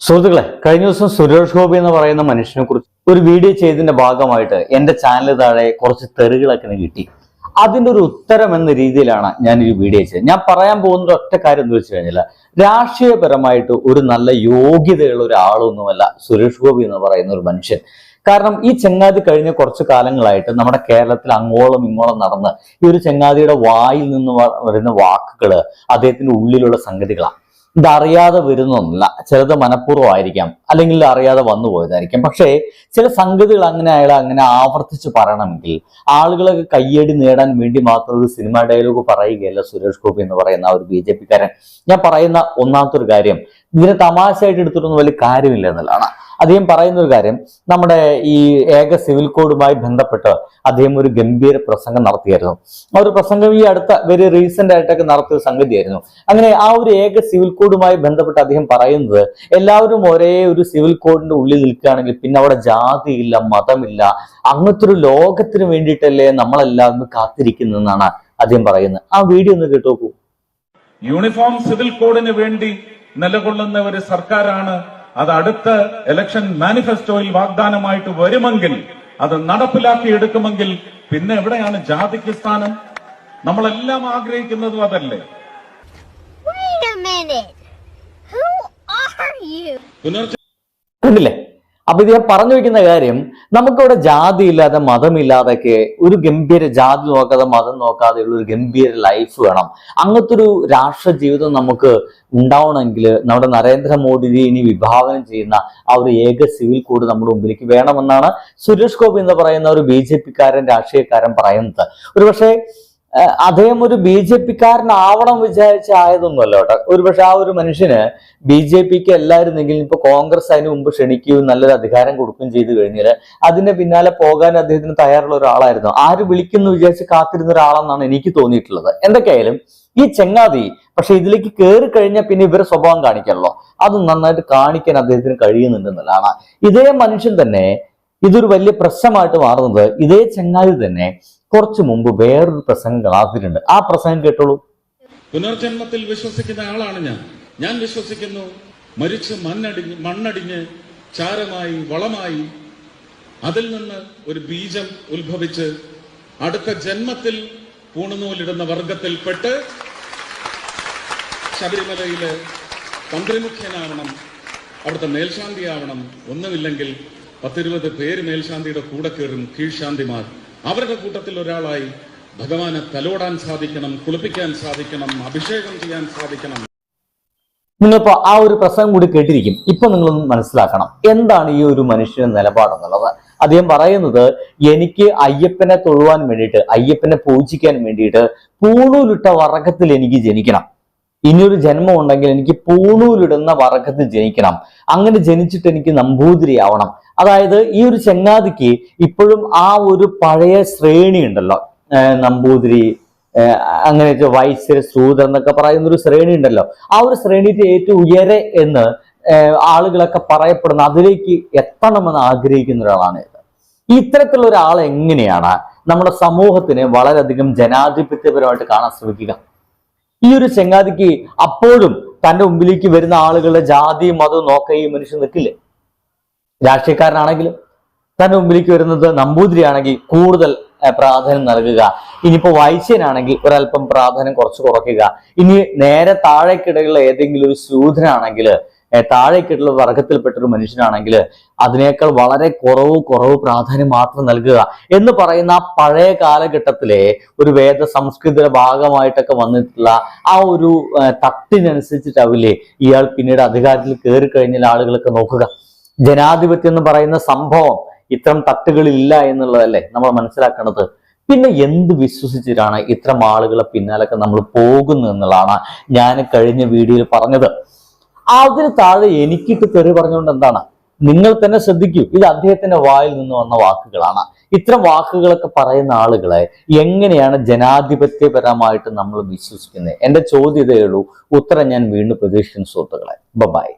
സുഹൃത്തുക്കളെ കഴിഞ്ഞ ദിവസം സുരേഷ് ഗോപി എന്ന് പറയുന്ന മനുഷ്യനെ കുറിച്ച് ഒരു വീഡിയോ ചെയ്തതിന്റെ ഭാഗമായിട്ട് എന്റെ ചാനൽ താഴെ കുറച്ച് തെറികളൊക്കെ കിട്ടി. അതിന്റെ ഒരു ഉത്തരം എന്ന രീതിയിലാണ് ഞാൻ ഈ വീഡിയോ ചെയ്തത്. ഞാൻ പറയാൻ പോകുന്ന ഒറ്റ കാര്യം എന്ന് വെച്ച് കഴിഞ്ഞാൽ രാഷ്ട്രീയപരമായിട്ട് ഒരു നല്ല യോഗ്യതയുള്ള ഒരാളൊന്നുമല്ല സുരേഷ് ഗോപി എന്ന് പറയുന്ന ഒരു മനുഷ്യൻ. കാരണം ഈ ചെങ്ങാതി കഴിഞ്ഞ കുറച്ച് കാലങ്ങളായിട്ട് നമ്മുടെ കേരളത്തിൽ അങ്ങോളം ഇങ്ങോളം നടന്ന് ഈ ഒരു ചെങ്ങാതിയുടെ വായിൽ നിന്ന് വരുന്ന വാക്കുകൾ അദ്ദേഹത്തിന്റെ ഉള്ളിലുള്ള സംഗതികളാണ് ഇതറിയാതെ വരുന്നൊന്നല്ല. ചിലത് മനഃപൂർവമായിരിക്കാം. അല്ലെങ്കിൽ അറിയാതെ വന്നു പോയതായിരിക്കാം. പക്ഷേ ചില സംഗതികൾ അങ്ങനെ അയാൾ അങ്ങനെ ആവർത്തിച്ച് പറയണമെങ്കിൽ ആളുകളൊക്കെ കയ്യടി നേടാൻ വേണ്ടി മാത്രം ഒരു സിനിമ ഡയലോഗ് പറയുകയല്ല സുരേഷ് ഗോപി എന്ന് പറയുന്ന ഒരു ബി ഞാൻ പറയുന്ന ഒന്നാമത്തെ ഒരു കാര്യം ഇതിനെ തമാശയായിട്ട് എടുത്തിട്ടൊന്നും വലിയ കാര്യമില്ല എന്നുള്ളതാണ്. അദ്ദേഹം പറയുന്ന ഒരു കാര്യം നമ്മുടെ ഈ ഏക സിവിൽ കോഡുമായി ബന്ധപ്പെട്ട് അദ്ദേഹം ഒരു ഗംഭീര പ്രസംഗം നടത്തിയായിരുന്നു. ആ ഒരു പ്രസംഗം ഈ അടുത്ത വെരി റീസെന്റ് ആയിട്ടൊക്കെ നടത്തിയ സംഗതിയായിരുന്നു. അങ്ങനെ ആ ഒരു ഏക സിവിൽ കോഡുമായി ബന്ധപ്പെട്ട് അദ്ദേഹം പറയുന്നത് എല്ലാവരും ഒരേ ഒരു സിവിൽ കോഡിന്റെ ഉള്ളിൽ നിൽക്കുകയാണെങ്കിൽ പിന്നെ അവിടെ ജാതിയില്ല മതമില്ല അങ്ങനത്തെ ഒരു ലോകത്തിന് വേണ്ടിയിട്ടല്ലേ നമ്മളെല്ലാവരും കാത്തിരിക്കുന്നതെന്നാണ് അദ്ദേഹം പറയുന്നത്. ആ വീഡിയോ ഒന്ന് കേട്ടോക്കൂ. യൂണിഫോം സിവിൽ കോഡിന് വേണ്ടി നിലകൊള്ളുന്ന ഒരു സർക്കാരാണ്. അത് അടുത്ത ഇലക്ഷൻ മാനിഫെസ്റ്റോയിൽ വാഗ്ദാനമായിട്ട് വരുമെങ്കിൽ അത് നടപ്പിലാക്കി എടുക്കുമെങ്കിൽ പിന്നെ എവിടെയാണ് ജാതിക്ക് സ്ഥാനം? നമ്മളെല്ലാം ആഗ്രഹിക്കുന്നതും അതല്ലേ? കണ്ടില്ലേ? അപ്പൊ ഇദ്ദേഹം പറഞ്ഞു വെക്കുന്ന കാര്യം നമുക്കിവിടെ ജാതി ഇല്ലാതെ മതമില്ലാതൊക്കെ ഒരു ഗംഭീര ജാതി നോക്കാതെ മതം നോക്കാതെയുള്ള ഒരു ഗംഭീര ലൈഫ് വേണം. അങ്ങനത്തെ ഒരു രാഷ്ട്ര ജീവിതം നമുക്ക് ഉണ്ടാവണമെങ്കിൽ നമ്മുടെ നരേന്ദ്രമോദി ഇനി വിഭാവനം ചെയ്യുന്ന ആ ഒരു ഏക സിവിൽ കോഡ് നമ്മുടെ മുമ്പിലേക്ക് വേണമെന്നാണ് സുരേഷ് ഗോപി എന്ന് പറയുന്ന ഒരു ബി ജെ പിക്കാരൻ രാഷ്ട്രീയക്കാരൻ പറയുന്നത്. ഒരുപക്ഷെ അദ്ദേഹം ഒരു ബി ജെ പിക്കാരനാവണം വിചാരിച്ച ആയതൊന്നുമല്ല കേട്ടോ. ഒരുപക്ഷെ ആ ഒരു മനുഷ്യന് ബി ജെ പിക്ക് എല്ലായിരുന്നെങ്കിലും ഇപ്പൊ കോൺഗ്രസ് അതിന് മുമ്പ് ക്ഷണിക്കുകയും നല്ലൊരു അധികാരം കൊടുക്കുകയും ചെയ്തു കഴിഞ്ഞാൽ അതിന്റെ പിന്നാലെ പോകാൻ അദ്ദേഹത്തിന് തയ്യാറുള്ള ഒരാളായിരുന്നു. ആര് വിളിക്കുന്നു വിചാരിച്ച് കാത്തിരുന്ന ഒരാളെന്നാണ് എനിക്ക് തോന്നിയിട്ടുള്ളത്. എന്തൊക്കെയായാലും ഈ ചെങ്ങാതി പക്ഷെ ഇതിലേക്ക് കയറി കഴിഞ്ഞാൽ പിന്നെ ഇവരെ സ്വഭാവം കാണിക്കണല്ലോ അത് നന്നായിട്ട് കാണിക്കാൻ അദ്ദേഹത്തിന് കഴിയുന്നുണ്ടെന്നുള്ളതാണ്. ഇതേ മനുഷ്യൻ തന്നെ ഇതൊരു വലിയ പ്രശ്നമായിട്ട് മാറുന്നത് ഇതേ ചങ്ങാതി തന്നെ കുറച്ചു മുമ്പ് വേറൊരു പ്രസംഗം നടത്തിയിട്ടുണ്ട് ആ പ്രസംഗം കേട്ടോളൂ. പുനർജന്മത്തിൽ വിശ്വസിക്കുന്ന ആളാണ് ഞാൻ. ഞാൻ വിശ്വസിക്കുന്നു. മരിച്ച് മണ്ണടിഞ്ഞ് മണ്ണടിഞ്ഞ് ചാരമായി വളമായി അതിൽ നിന്ന് ഒരു ബീജം ഉത്ഭവിച്ച് അടുത്ത ജന്മത്തിൽ പൂണുനൂലിടുന്ന വർഗത്തിൽപ്പെട്ട് ശബരിമലയിലെ തന്ത്രിമുഖ്യനാവണം അവിടുത്തെ മേൽശാന്തിയാവണം ഒന്നുമില്ലെങ്കിൽ പത്തിരുപത് പേര് മേൽശാന്തിയുടെ കൂടെ കയറും കീഴ്ശാന്തിമാർ. അവരുടെ കൂട്ടത്തിൽ ഒരാളായി ഭഗവാനെ തലോടാൻ സാധിക്കണം കുളിപ്പിക്കാൻ സാധിക്കണം അഭിഷേകം ചെയ്യാൻ സാധിക്കണം. നിങ്ങളിപ്പോ ആ ഒരു പ്രസംഗം കൂടി കേട്ടിരിക്കും. ഇപ്പൊ നിങ്ങളൊന്ന് മനസ്സിലാക്കണം എന്താണ് ഈ ഒരു മനുഷ്യന്റെ നിലപാടെന്നുള്ളത് അദ്ദേഹം പറയുന്നത് എനിക്ക് അയ്യപ്പനെ തൊഴുവാൻ വേണ്ടിയിട്ട് അയ്യപ്പനെ പൂജിക്കാൻ വേണ്ടിയിട്ട് പൂണൂലിട്ട വർഗത്തിൽ എനിക്ക് ജനിക്കണം. ഇനിയൊരു ജന്മം ഉണ്ടെങ്കിൽ എനിക്ക് പൂണൂലിടുന്ന വർഗത്തിൽ ജനിക്കണം. അങ്ങനെ ജനിച്ചിട്ട് എനിക്ക് നമ്പൂതിരിയാവണം അതായത് ഈ ഒരു ചങ്ങാതിക്ക് ഇപ്പോഴും ആ ഒരു പഴയ ശ്രേണി ഉണ്ടല്ലോ. നമ്പൂതിരി അങ്ങനെ വൈശ്യർ ശൂദ്രൻ എന്നൊക്കെ പറയുന്ന ഒരു ശ്രേണി ഉണ്ടല്ലോ. ആ ഒരു ശ്രേണിയുടെ ഏറ്റവും ഉയരെ എന്ന് ആളുകളൊക്കെ പറയപ്പെടുന്ന അതിലേക്ക് എത്തണമെന്ന് ആഗ്രഹിക്കുന്ന ഒരാളാണ് ഇത്. ഇത്തരത്തിലുള്ള ഒരാൾ എങ്ങനെയാണ് നമ്മുടെ സമൂഹത്തിന് വളരെയധികം ജനാധിപത്യപരമായിട്ട് കാണാൻ ശ്രമിക്കുക? ഈ ഒരു ചങ്ങാതിക്ക് അപ്പോഴും തന്റെ മുമ്പിലേക്ക് വരുന്ന ആളുകളുടെ ജാതി മതവും നോക്ക ഈ മനുഷ്യൻ നിൽക്കില്ലേ? രാഷ്ട്രീയക്കാരനാണെങ്കിലും തന്റെ മുമ്പിലേക്ക് വരുന്നത് നമ്പൂതിരിയാണെങ്കിൽ കൂടുതൽ പ്രാധാന്യം നൽകുക. ഇനിയിപ്പോ വൈശ്യനാണെങ്കിൽ ഒരല്പം പ്രാധാന്യം കുറച്ച് കുറയ്ക്കുക. ഇനി നേരെ താഴേക്കിടയിലുള്ള ഏതെങ്കിലും ഒരു ശൂദ്രനാണെങ്കിൽ താഴേക്കിടയിലുള്ള വർഗത്തിൽപ്പെട്ട ഒരു മനുഷ്യനാണെങ്കിൽ അതിനേക്കാൾ വളരെ കുറവ് കുറവ് പ്രാധാന്യം മാത്രം നൽകുക എന്ന് പറയുന്ന ആ പഴയ കാലഘട്ടത്തിലെ ഒരു വേദ സംസ്കൃതിയുടെ ഭാഗമായിട്ടൊക്കെ വന്നിട്ടുള്ള ആ ഒരു തട്ടിനനുസരിച്ചിട്ടാവില്ലേ ഇയാൾ പിന്നീട് അധികാരത്തിൽ കയറി കഴിഞ്ഞാൽ ആളുകളൊക്കെ നോക്കുക. ജനാധിപത്യം എന്ന് പറയുന്ന സംഭവം ഇത്തരം തട്ടുകളില്ല എന്നുള്ളതല്ലേ നമ്മൾ മനസ്സിലാക്കേണ്ടത്? പിന്നെ എന്ത് വിശ്വസിച്ചിട്ടാണ് ഇത്തരം ആളുകളെ പിന്നാലൊക്കെ നമ്മൾ പോകുന്നത് എന്നുള്ളതാണ് ഞാൻ കഴിഞ്ഞ വീഡിയോയിൽ പറഞ്ഞത്. അതിന് താഴെ എനിക്കിട്ട് തെറി പറഞ്ഞുകൊണ്ട് എന്താണ്? നിങ്ങൾ തന്നെ ശ്രദ്ധിക്കൂ ഇത് അദ്ദേഹത്തിന്റെ വായിൽ നിന്ന് വന്ന വാക്കുകളാണ്. ഇത്തരം വാക്കുകളൊക്കെ പറയുന്ന ആളുകളെ എങ്ങനെയാണ് ജനാധിപത്യപരമായിട്ട് നമ്മൾ വിശ്വസിക്കുന്നത്? എന്റെ ചോദ്യതയുള്ളൂ ഉത്തരം ഞാൻ വീണ്ടും പ്രതീക്ഷിക്കുന്ന സുഹൃത്തുക്കളെ. ബൈ